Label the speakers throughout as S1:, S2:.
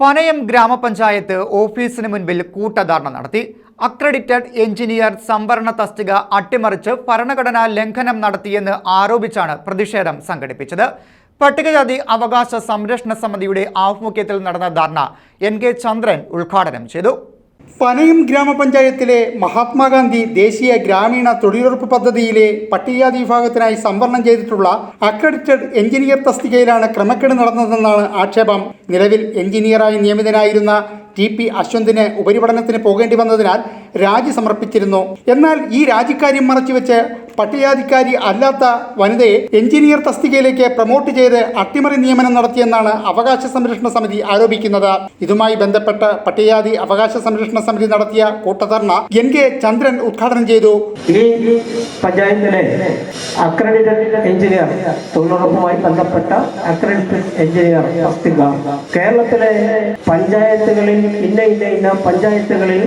S1: പനയം ഗ്രാമപഞ്ചായത്ത് ഓഫീസിന് മുൻപിൽ കൂട്ടധാരണ നടത്തി. അക്രഡിറ്റഡ് എഞ്ചിനീയർ സംവരണ തസ്തിക അട്ടിമറിച്ച് ഭരണഘടനാ ലംഘനം നടത്തിയെന്ന് ആരോപിച്ചാണ് പ്രതിഷേധം സംഘടിപ്പിച്ചത്. പട്ടികജാതി അവകാശ സംരക്ഷണ സമിതിയുടെ ആഭിമുഖ്യത്തിൽ നടന്ന ധർണ എൻ കെ ചന്ദ്രൻ ഉദ്ഘാടനം ചെയ്തു.
S2: പനയം ഗ്രാമപഞ്ചായത്തിലെ മഹാത്മാഗാന്ധി ദേശീയ ഗ്രാമീണ തൊഴിലുറപ്പ് പദ്ധതിയിലെ പട്ടികജാതി വിഭാഗത്തിനായി സംവരണം ചെയ്തിട്ടുള്ള അക്രഡിറ്റഡ് എഞ്ചിനീയർ തസ്തികയിലാണ് ക്രമക്കേട് നടന്നതെന്നാണ് ആക്ഷേപം. നിലവിൽ എഞ്ചിനീയറായി നിയമിതനായിരുന്ന ടി പി അശ്വന്തിന് ഉപരിപഠനത്തിന് പോകേണ്ടി വന്നതിനാൽ രാജി സമർപ്പിച്ചിരുന്നു. എന്നാൽ ഈ രാജിക്കാര്യം മറച്ചുവെച്ച് പട്ടികജാതിക്കാരി അല്ലാത്ത വനിതയെ എഞ്ചിനീയർ തസ്തികയിലേക്ക് പ്രൊമോട്ട് ചെയ്ത് അട്ടിമറി നിയമനം നടത്തിയെന്നാണ് അവകാശ സംരക്ഷണ സമിതി ആരോപിക്കുന്നത്. ഇതുമായി ബന്ധപ്പെട്ട് പട്ടികാതി അവകാശ സംരക്ഷണ സമിതി നടത്തിയ കൂട്ടധർണ എൻ കെ ചന്ദ്രൻ ഉദ്ഘാടനം ചെയ്തു.
S3: പഞ്ചായത്തിലെ അക്രഡിറ്റഡ് എഞ്ചിനീയർ തൊഴിലുറപ്പുമായി ബന്ധപ്പെട്ട അക്രഡിറ്റഡ് എഞ്ചിനീയർ തസ്തിക. കേരളത്തിലെ പഞ്ചായത്തുകളിൽ ഇന്ന ഇന്ന ഇന്ന പഞ്ചായത്തുകളിൽ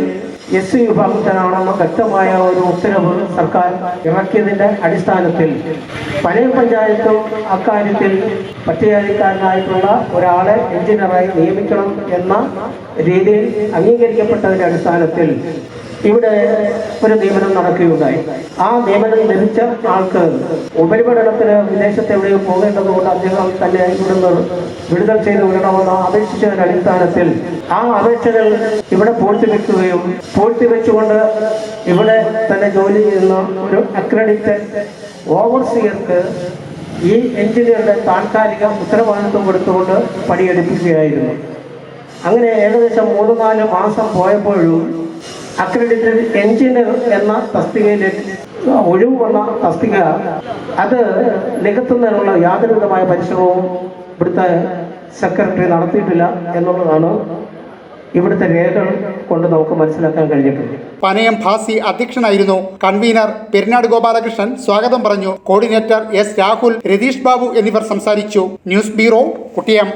S3: എസ് വിഭാഗത്തിനാണെന്ന വ്യക്തമായ ഒരു ഉത്തരവ് സർക്കാർ ഇറക്കിയതിന്റെ അടിസ്ഥാനത്തിൽ പഴയ പഞ്ചായത്തും അക്കാര്യത്തിൽ പട്ടികജാതിക്കാരനായിട്ടുള്ള ഒരാളെ എഞ്ചിനീയറായി നിയമിക്കണം എന്ന രീതിയിൽ അംഗീകരിക്കപ്പെട്ടതിന്റെ അടിസ്ഥാനത്തിൽ ഇവിടെ ഒരു നിയമനം നടക്കുകയുണ്ടായി. ആ നിയമനം ലഭിച്ച ആൾക്ക് ഉപരിപഠനത്തിന് വിദേശത്ത് എവിടെയോ പോകേണ്ടതുകൊണ്ട് അദ്ദേഹം തന്നെ ഇവിടുന്ന് വിടുതൽ ചെയ്ത് വിടണമെന്ന് അപേക്ഷിച്ചതിന്റെ അടിസ്ഥാനത്തിൽ ആ അപേക്ഷകൾ ഇവിടെ പൂഴ്ത്തിവെക്കുകയും പൂഴ്ത്തിവെച്ചുകൊണ്ട് ഇവിടെ തന്നെ ജോലി ചെയ്യുന്ന ഒരു അക്രഡിറ്റഡ് ഓവർസിയർക്ക് ഈ എഞ്ചിനീയറുടെ താൽക്കാലിക ഉത്തരവാദിത്വം കൊടുത്തുകൊണ്ട് പണിയെടുപ്പിക്കുകയായിരുന്നു. അങ്ങനെ ഏകദേശം മൂന്ന് നാല് മാസം പോയപ്പോഴും അക്രഡിറ്റഡ് എഞ്ചിനീയർ എന്ന തസ്തികയിലേക്ക് ഒഴിവ് വന്ന തസ്തിക അത് നികത്തുന്നതിനുള്ള യാതൊരുവിധമായ പരിശ്രമവും ഇവിടുത്തെ സെക്രട്ടറി നടത്തിയിട്ടില്ല എന്നുള്ളതാണ് ഇവിടുത്തെ രേഖകൾ കൊണ്ട് നമുക്ക് മനസ്സിലാക്കാൻ കഴിഞ്ഞിട്ടുണ്ട്
S2: പനയം ഭാസി അധ്യക്ഷനായിരുന്നു കൺവീനർ പെരിനാട് ഗോപാലകൃഷ്ണൻ. സ്വാഗതം പറഞ്ഞു കോർഡിനേറ്റർ എസ് രാഹുൽ രതീഷ് ബാബു എന്നിവർ സംസാരിച്ചു. News bureau Kuttiyam.